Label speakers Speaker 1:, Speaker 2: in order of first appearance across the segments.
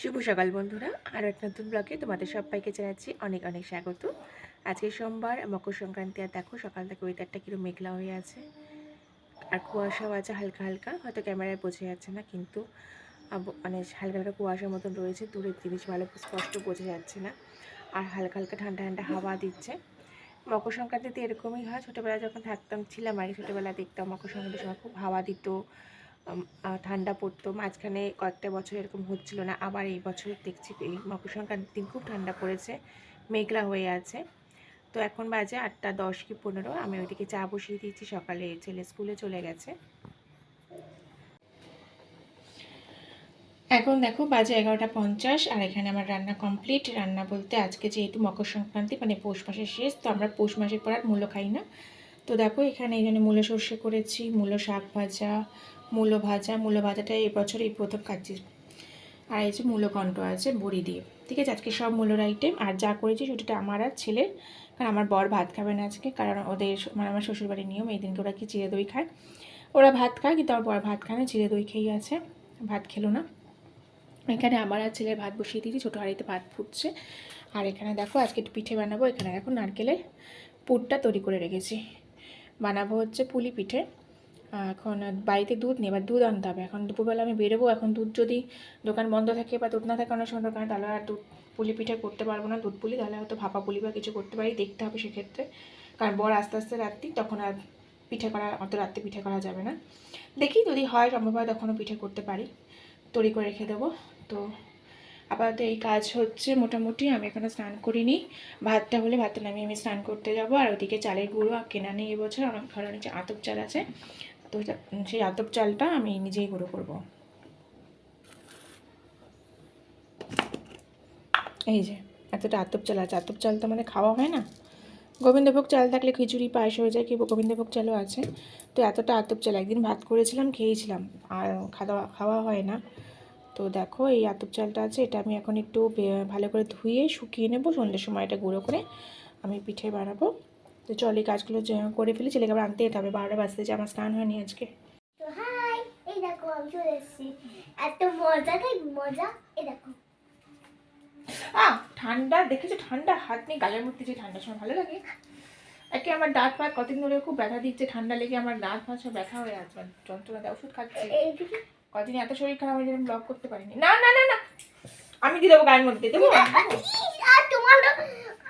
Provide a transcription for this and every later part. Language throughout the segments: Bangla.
Speaker 1: শুভ সকাল বন্ধুরা। আরও এক নতুন ব্লগে তোমাদের সবাইকে জানাচ্ছি অনেক অনেক স্বাগত। আজকে সোমবার মকর সংক্রান্তি আর দেখো সকাল থেকে ওয়েদারটা কীরকম মেঘলা হয়ে আছে। আর কুয়াশাও আছে হালকা হালকা হয়তো ক্যামেরায় বোঝা যাচ্ছে না কিন্তু মানে হালকা হালকা কুয়াশার মতন রয়েছে দূরের জিনিস ভালো স্পষ্ট বোঝা যাচ্ছে না। আর হালকা হালকা ঠান্ডা ঠান্ডা হাওয়া দিচ্ছে। মকর সংক্রান্তিতে এরকমই হয় ছোটোবেলায় যখন থাকতাম ছিলাম আর কি, ছোটোবেলায় দেখতাম মকর সংক্রান্তির সময় খুব হাওয়া দিত। ঠান্ডা পড়তো। মাঝখানে কয়েকটা বছর এরকম হচ্ছিল না। আবার এই বছর দেখছি এই মকর সংক্রান্তির দিন খুব ঠান্ডা পড়েছে, মেঘলা হয়ে আছে। তো এখন বাজে আটটা দশ কি পনেরো। আমি ওইদিকে চা বসিয়ে দিয়েছি। সকালে ছেলে স্কুলে চলে গেছে। এখন দেখো বাজে এগারোটা পঞ্চাশ আর এখানে আমার রান্না কমপ্লিট রান্না বলতে আজকে যেহেতু মকর সংক্রান্তি মানে পৌষ মাসের শেষ, তো আমরা পৌষ মাসের পর আর মূলো খাই না। তো দেখো এখানে এই জন্য মূলো সর্ষে করেছি, মূলো শাক ভাজা মূলো ভাজা মূলো ভাজাটা এই বছর এই প্রথম খাচ্ছি। আর এই যে মূলো কণ্ঠ আছে, বড়ি দিয়ে। ঠিক আছে, আজকে সব মূলোর আইটেম আর যা করেছি সেটা আমার আর ছেলের, কারণ আমার বর ভাত খাবে না আজকে, কারণ ওদের মানে আমার শ্বশুরবাড়ির নিয়ম, এই দিনকে ওরা কি চিড়ে দই খায়। ওরা ভাত খায়, কিন্তু আমার বর ভাত খায় না, চিড়ে দই খেয়েই আছে, ভাত খেলো না। এখানে আমার আর ছেলের ভাত বসিয়ে দিয়েছি, ছোটো হাঁড়িতে ভাত ফুটছে। আর এখানে দেখো, আজকে একটু পিঠে বানাবো, এখানে দেখো নারকেলের পুরটা তৈরি করে রেখেছি। বানাবো হচ্ছে পুলি পিঠে। এখন বাড়িতে দুধ নেই, এবার দুধ আনতে হবে। এখন দুপুরবেলা আমি বেরোবো, এখন দুধ যদি দোকান বন্ধ থাকে বা দুধ না থাকে অনেক সময় দোকানে, তাহলে আর দুধ পুলি পিঠে করতে পারব না, দুধ পুলি, তাহলে হয়তো ভাপা পুলি বা কিছু করতে পারি, দেখতে হবে সেক্ষেত্রে। কারণ বর আস্তে আস্তে রাত্রি, তখন আর পিঠে করা, অত রাত্রে পিঠে করা যাবে না। দেখি যদি হয় সম্ভব হয় তখনও পিঠে করতে পারি। তৈরি করে রেখে দেবো। তো আপাতত এই কাজ হচ্ছে মোটামুটি, আমি এখনও স্নান করিনি। ভাতটা হলে ভাতটা নামিয়ে আমি স্নান করতে যাব। আর ওদিকে চালের গুঁড়ো আর কেনা নেই এবছর, আমার ঘরে নিচে আতপ চাল আছে তো সেই আতপ চালটা আমি নিজেই গুঁড়ো করব। এই যে, এতটা আতপ চাল আছে। আতপ চাল তো মানে খাওয়া হয় না। গোবিন্দভোগ চাল থাকলে খিচুড়ি, পায়েস হয়ে যায়, কি গোবিন্দভোগ চালও আছে। তো এতটা আতপ চাল, একদিন ভাত করেছিলাম, খেয়েছিলাম। আর খাওয়া খাওয়া হয় না। তো দেখো, এই আতপ চালটা আছে, এটা আমি এখন একটু ভালো করে ধুয়ে শুকিয়ে নেব। সন্ধ্যের সময় এটা গুঁড়ো করে আমি পিঠে বানাবো। তো চল এই কাজগুলো করে ফেলি ছেলেকে আবার আনতে যেতে হবে। বারোটা বাজতে যে আমার স্নান হয়নি আজকে।
Speaker 2: তো হাই এই দেখো আমি চলে এসেছি। এত মজা তাই মজা এই দেখো।
Speaker 1: আহ ঠান্ডা দেখেছ ঠান্ডা? হাত নিয়ে গালের মধ্যে যে ঠান্ডার সময় ভালো লাগে? একে আমার দাঁত ফাত কতদিন ধরে খুব ব্যথা দিচ্ছে ঠান্ডা লেগে আমার দাঁত ফাত সব ব্যথা হয়ে আছে মানে যন্ত্রণা দেয় ওষুধ খাচ্ছি। কদিন এত শরীর খারাপ হয়ে ব্লগ করতে পারিনি। না না না না আমি দিয়ে দেবো গায়ের মধ্যে দেবো?
Speaker 2: তোমার তো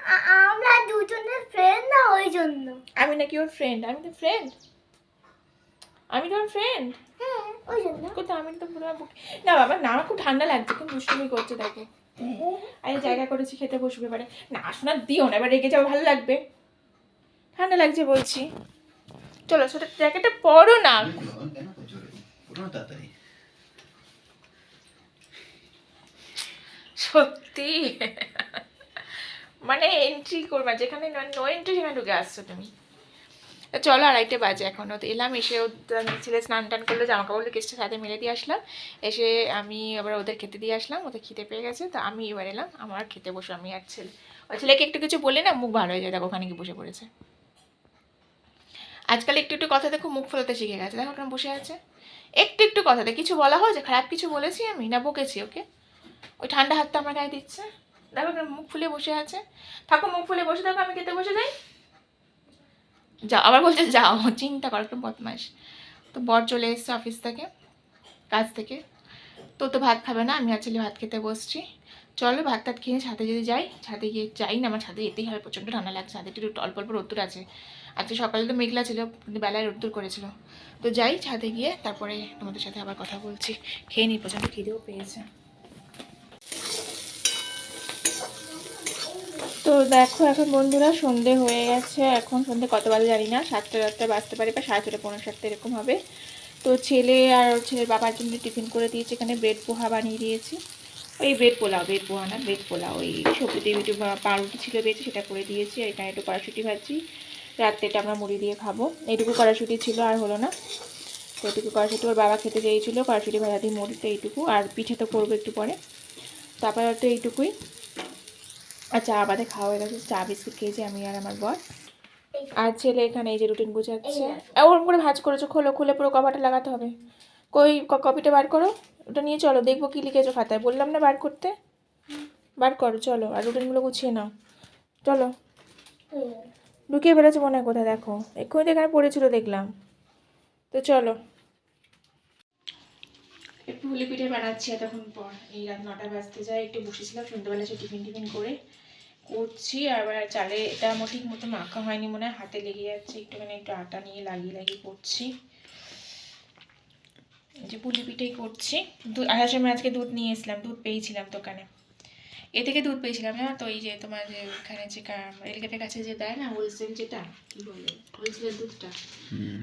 Speaker 2: আ- আমরা দুজনের ফ্রেন্ড না ওই জন্য।
Speaker 1: আমি নাকি ওর ফ্রেন্ড আমি তো ফ্রেন্ড আমি তোর ফ্রেন্ড
Speaker 2: হ্যাঁ ওই জন্য।
Speaker 1: আমি তো পুরো বুক- না বাবা না আমার খুব ঠান্ডা লাগছে খুব দুষ্টুমি করছে তাকে আরে জায়গা করেছি খেতে বসবে এবারে। না শোনা দিও না এবার রেগে যাও ভালো লাগবে। ঠান্ডা লাগছে বলছি। চলো সেটা জ্যাকেটটা পরো না। সত্যি। মানে এন্ট্রি করবা, যেখানে নো এন্ট্রি সেখানে ঢুকে আসছো তুমি। চলো আড়াইটে বাজে এখন। এলাম, এসে ছেলে স্নান টান করল জামা কাপড় কেসটা সাথে মেলে দিয়ে আসলাম। এসে আমি আবার ওদের খেতে দিয়ে আসলাম, ওদের খেতে পেয়ে গেছে। তো আমি এবার এলাম, আমার খেতে বসে, আমি আর ছেলে। ওই ছেলেকে একটু কিছু বলে না, মুখ ভালো হয়ে যায়, দেখো ওখানে গিয়ে বসে পড়েছে। আজকাল একটু একটু কথাতে খুব মুখ ফলাতে শিখে গেছে। দেখো ওখানে বসে আছে। একটু একটু কথাতে কিছু বলা হয়েছে খারাপ কিছু বলেছি আমি না বকেছি, ওকে? ওই ঠান্ডা হাতটা আমার গায়ে দিচ্ছে। দেখো ওখানে মুখ ফুলে বসে আছে। থাকো, মুখ ফুলে বসে থাকো, আমি খেতে বসে যাই। যাও, আবার বলছে যাও, চিন্তা করো, একটু বদমাস তো বর চলে এসছে অফিস থেকে, কাজ থেকে। তো তো ভাত খাবে না, আমি আর ছেলে ভাত খেতে বসছি। চলো, ভাত টাত খেয়ে ছাদে যদি যাই, ছাদে গিয়ে যাই না, আমার ছাদে যেতেই হবে, প্রচণ্ড ঠান্ডা লাগছে, ছাদে একটু অল্প অল্প রোদ্দুর আছে। আজকে সকালে তো মেঘলা ছিল, কিন্তু বেলায় রোদ্দুর করেছিল। তো যাই ছাদে গিয়ে, তারপরে তোমাদের সাথে আবার কথা বলছি। খেয়ে নিই, প্রচণ্ড খিদেও পেয়েছে। তো দেখো, এখন বন্ধুরা সন্ধে হয়ে গেছে। এখন সন্ধে কত বাজে জানি না, সাতটা রাতটা বাজতে পারে বা সাড়ে ছটা পনেরো সাতটা এরকম হবে। তো ছেলে আর ছেলের বাবার জন্য টিফিন করে দিয়েছে, এখানে ব্রেড পোহা বানিয়ে দিয়েছি। ওই ব্রেড পোলাও, ব্রেড পোহা না, ব্রেড পোলাও। ওই সবজি দিয়ে একটু পাউরুটি ছিল বেঁচে, সেটা করে দিয়েছি। এখানে একটু কড়াশুটি ভাজি রাত্রেটা আমরা মুড়ি দিয়ে খাব। এইটুকু কড়াশুটি ছিল, আর হলো না। তো এইটুকু কড়াশুটি ওর বাবা খেতে চেয়েছিলো। কড়াশুটি ভাজা দিয়ে মুড়ি তো এইটুকু, আর পিঠে তো করব একটু পরে। তারপরে তো এইটুকুই। আর চা বাদে খাওয়া হয়ে গেছে। চা বিস্কুট খেয়েছি আমি আর আমার বর। আর ছেলে এখানে এই যে রুটিন গুছাচ্ছে। ওরকম করে ভাজ করেছ খোলো খুলে পুরো কভারটা লাগাতে হবে। কই কপিটা বার করো ওটা নিয়ে চলো দেখব কি লিখেছো খাতায়। বললাম না বার করতে। বার করো চলো আর রুটিনগুলো গুছিয়ে নাও। চলো। ঢুকিয়ে ফেলেছে মনে হয় কোথায় দেখো। এক্ষুনি তো এখানে পড়েছিল দেখলাম। তো চলো। হুলি পিঠে বানাচ্ছি এতক্ষণ পর। এই রাত নটা বাজতে যায়, একটু বসেছিলাম, সন্ধ্যাবেলা সে টিফিন টিফিন করে করছি, আবার চালে এটা আমার ঠিক মতো মাখা হয়নি মনে হয়, হাতে লেগে যাচ্ছে, একটুখানি একটু আটা নিয়ে লাগিয়ে লাগিয়ে করছি। যে পুলি পিঠেই করছি। দুধ আসার সময় আজকে দুধ নিয়ে এসলাম দুধ পেয়েছিলাম দোকানে। এ থেকে দুধ পেয়েছিলাম জানো তো? এই যে তোমার যে ওখানে যে রেলগেটের কাছে যে দেয় না হোলসেল যেটা কি বলে? হোলসেলের দুধটা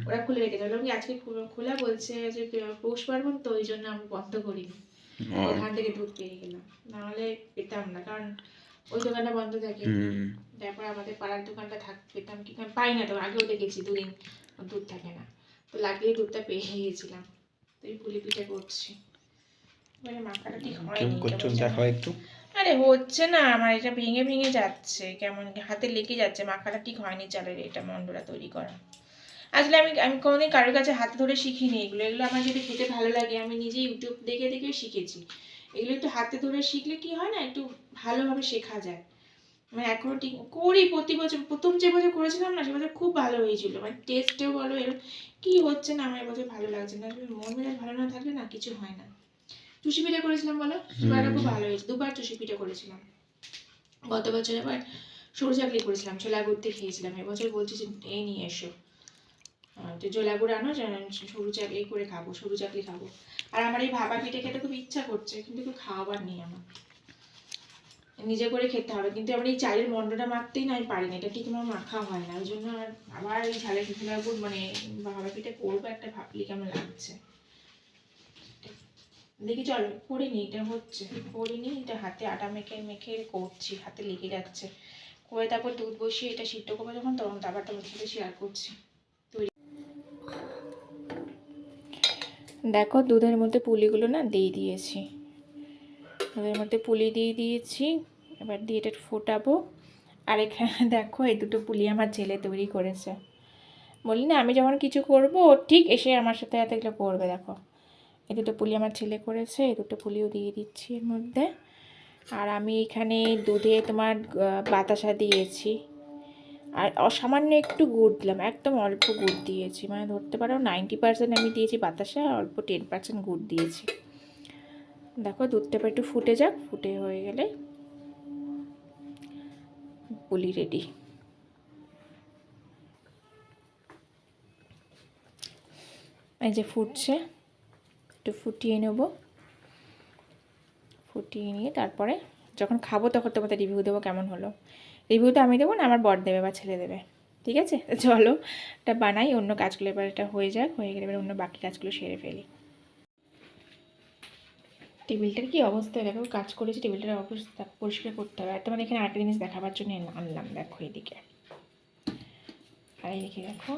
Speaker 1: ওরা খুলে বললাম কি আজকে খোলা বলছে যে পৌষ পার্বণ তো ওই জন্য আমি বন্ধ করিনি। ওখান থেকে দুধ পেয়ে গেলাম। নাহলে পেতাম না কারণ ওই দোকানটা বন্ধ থাকে। তারপর আমাদের পাড়ার দোকানটা থাক পেতাম কি কারণ পাই না তো আগেও দেখেছি দুদিন দুধ থাকে না। তো লাগিয়ে দুধটা পেয়ে গিয়েছিলাম তো এই পুলি পিঠে করছি। মানে মাখাটা ঠিক হয়নি
Speaker 3: কেমন করছ দেখো একটু।
Speaker 1: আরে হচ্ছে না, আমার এটা ভেঙে ভেঙে যাচ্ছে। কেমন হাতে লেগে যাচ্ছে, মাখাটা ঠিক হয়নি চালের এটা মন্ডরা তৈরি করা। আসলে আমি আমি কোনোদিন কারোর কাছে হাতে ধরে শিখিনি। এগুলো এগুলো আমার যদি খেতে ভালো লাগে, আমি নিজে ইউটিউব দেখে দেখে শিখেছি। এগুলো একটু হাতে ধরে শিখলে কি হয় না, একটু ভালোভাবে শেখা যায়। মানে এখনও ঠিক করি, প্রতি বছর, প্রথম যে বছর করেছিলাম না, সে বছর খুব ভালো হয়েছিল। মানে টেস্টেও বলো এর কি হচ্ছে না, আমার এবছর ভালো লাগছে না। মন মেজাজ ভালো না থাকলে না কিছু হয় না। চুষি পিঠে করেছিলাম বলো? সেবারটা খুব ভালো হয়েছে। দুবার চুষি পিঠে করেছিলাম। গত বছর আবার সরু চাকরি করেছিলাম ছোলা গুড়তে খেয়েছিলাম। এবছর বলছি যে এই নিয়ে এসো। তো জোলা গুড় আনো সরু চাকরি করে খাব সরু চাকরি খাব। আর আমার এই ভাপা পিঠে খেতে খুব ইচ্ছা করছে কিন্তু কেউ খাওয়াবার নেই আমার। নিজে করে খেতে হবে কিন্তু আমার এই চালের মন্ডটা মাখতেই না আমি পারি না এটা ঠিক আমার মাখা হয় না। ওই জন্য আর আবার এই ঝালের গুড় মানে ভাপা পিঠে করব একটা ভাবলি কেমন লাগছে? দেখি চলো করিনি এটা হচ্ছে করিনি এটা হাতে আটা মেখে মেখে করছি, হাতে লেগে যাচ্ছে। করে তারপর দুধ বসিয়ে এটা সিদ্ধ করব যখন, তখন তারপর তোমার সাথে শেয়ার করছি। দেখো দুধের মধ্যে পুলিগুলো না দিয়ে দিয়েছি। দুধের মধ্যে পুলি দিয়ে দিয়েছি, এবার দিয়ে এটা ফোটাবো। আর এখানে দেখো, এই দুটো পুলি আমার ছেলে তৈরি করেছে। বলি না, আমি যখন কিছু করব, ঠিক এসে আমার সাথে এত এগুলো করবে, দেখো। এই দুটো পুলি আমার ছেলে করেছে, এই দুটো পুলিও দিয়ে দিচ্ছি এর মধ্যে। আর আমি এখানে দুধে তোমার বাতাসা দিয়েছি। আর অসামান্য একটু গুড় দিলাম, একদম অল্প গুড় দিয়েছি। মানে ধরতে পারো নাইনটি পার্সেন্ট আমি দিয়েছি বাতাসা, আর অল্প টেন পার্সেন্ট গুড় দিয়েছি। দেখো দুধটা একটু ফুটে যাক, ফুটে হয়ে গেলে পুলি রেডি এই যে ফুটছে। একটু ফুটিয়ে নেব। ফুটিয়ে নিয়ে তারপরে যখন খাব তখন তোমাদের রিভিউ দেবো কেমন হলো। রিভিউটা আমি দেবো না, আমার বর দেবে বা ছেলে দেবে। ঠিক আছে? চলো, এটা বানাই, অন্য কাজগুলো এবার এটা হয়ে যাক, হয়ে গেলে এবার অন্য বাকি কাজগুলো সেরে ফেলি। টেবিলটার কি অবস্থা? দেখো, কাজ করেছি, টেবিলটার অবস্থা পরিষ্কার করতে হবে। আর তোমার এখানে আরেকটা জিনিস দেখাবার জন্য আনলাম, দেখো এইদিকে আর এইদিকে দেখো,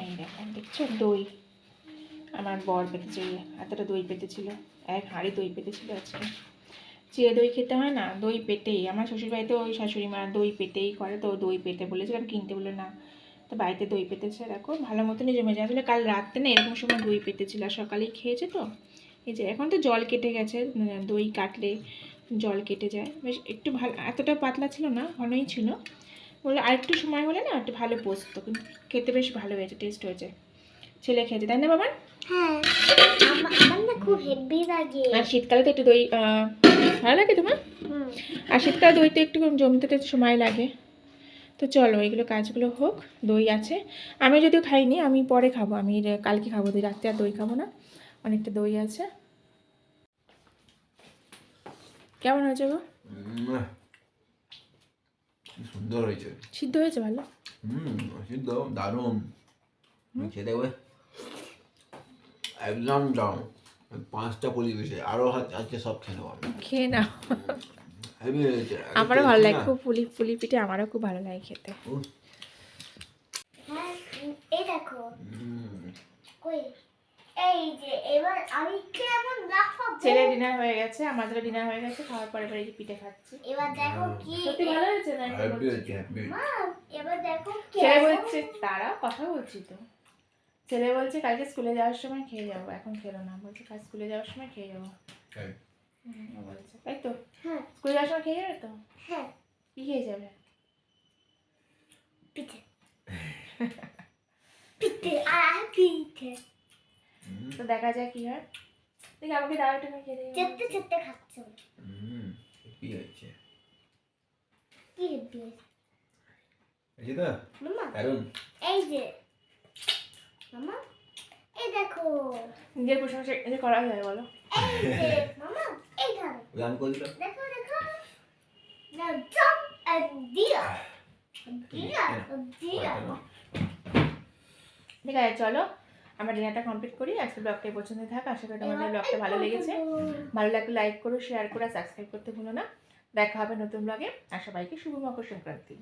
Speaker 1: এই দেখো, দেখছ? দই। আমার বর পেতেছিল এতটা দই পেতেছিল, এক হাঁড়ি দই পেতেছিল আজকে। চিড়ে দই খেতে হয় না, দই পেতেই। আমার শ্বশুরবাড়িতে ওই শাশুড়ি মা দই পেতেই করে, তো দই পেতে বলেছিলাম কিনতে বলে না, তো বাড়িতে দই পেতেছে, দেখো, ভালো মতনই জমে যায়। আসলে কাল রাত্রে না, এরকম সময় দই পেতেছিল, আর সকালেই খেয়েছে তো। এই যে, এখন তো জল কেটে গেছে দই কাটলে জল কেটে যায়। বেশ, একটু ভালো, এতটা পাতলা ছিল না, ঘনই ছিল। বলে আরেকটু সময় হলে না, একটু ভালো পোস্ত। কিন্তু খেতে বেশ ভালো হয়েছে টেস্ট হয়েছে। ছেলে খেয়েছে, তাই না বাবা?
Speaker 2: হ্যাঁ আমার আমার না খুব হেভি লাগে।
Speaker 1: আর শীতকালে তো একটু দই ভালো লাগে তোমার? আর শীতকালে দইতে একটু জমতে তো সময় লাগে। তো চলো এগুলো কাজগুলো হোক দই আছে। আমি যদিও খাইনি আমি পরে খাব। আমি কালকে খাব দই রাত্রে আর দই খাব না। অনেকটা দই আছে। কেমন হয়েছে গো?
Speaker 4: সুন্দর হয়েছে।
Speaker 1: সিদ্ধ হয়েছে ভালো?
Speaker 4: হুম সিদ্ধ দারুণ। দেখবে। একদম দারুণ পাঁচটা পুলি বেশি আরও হাত আজকে সব খেয়ে নেব
Speaker 1: খেয়ে নাও। আমারও ভালো লাগে খুব পুলি পুলি পিঠে আমারও খুব ভালো লাগে খেতে।
Speaker 2: হ্যাঁ এই দেখো। এই যে এবার আমি কেমন লাফাবো
Speaker 1: ছেলে ডিনার হয়ে গেছে আমাদেরও ডিনার হয়ে গেছে খাওয়ার পরে যে পিঠে খাচ্ছি।
Speaker 2: এবার দেখো কি
Speaker 1: সত্যি ভালো হয়েছে না?
Speaker 2: এবার দেখো
Speaker 1: ছেলে বলছে তারা কথা বলছি তো। ছেলে বলছে কালকে স্কুলে যাওয়ার সময় খেয়ে যাব। এখন খেলো না বলছে কাল স্কুলে যাওয়ার সময় খেয়ে যাব।
Speaker 4: তাই?
Speaker 1: বলছে। তাই তো।
Speaker 2: হ্যাঁ।
Speaker 1: স্কুলে যাওয়ার সময় খেয়ে যাবে তো?
Speaker 2: হ্যাঁ।
Speaker 1: কি খেয়ে যাবে?
Speaker 2: পিঠে। পিঠে আর পিঠে
Speaker 1: তো দেখা যায় কি হয়। দেখি আমাকে দাও একটু খেয়ে দেখি
Speaker 2: চেটে খাচ্ছ
Speaker 4: হুম, কি হয়েছে।
Speaker 2: কি
Speaker 4: এই
Speaker 2: মামা এই যে মামা? এই দেখো।
Speaker 1: নিজের প্রশংসা করা যায় বলো
Speaker 2: মামা এই ধরো
Speaker 4: গান
Speaker 2: দেখো দেখো.
Speaker 1: ঠিক আছে চলো। আমরা ডিনারটা কমপ্লিট করি। আজকে ব্লগটা পছন্দ থাক। আশা করি তোমাদের ব্লগটা ভালো লেগেছে। ভালো লাগলে লাইক করো শেয়ার করো সাবস্ক্রাইব করতে ভুলো না। দেখা হবে নতুন ব্লগে। আর সবাইকে শুভ মকর সংক্রান্তি।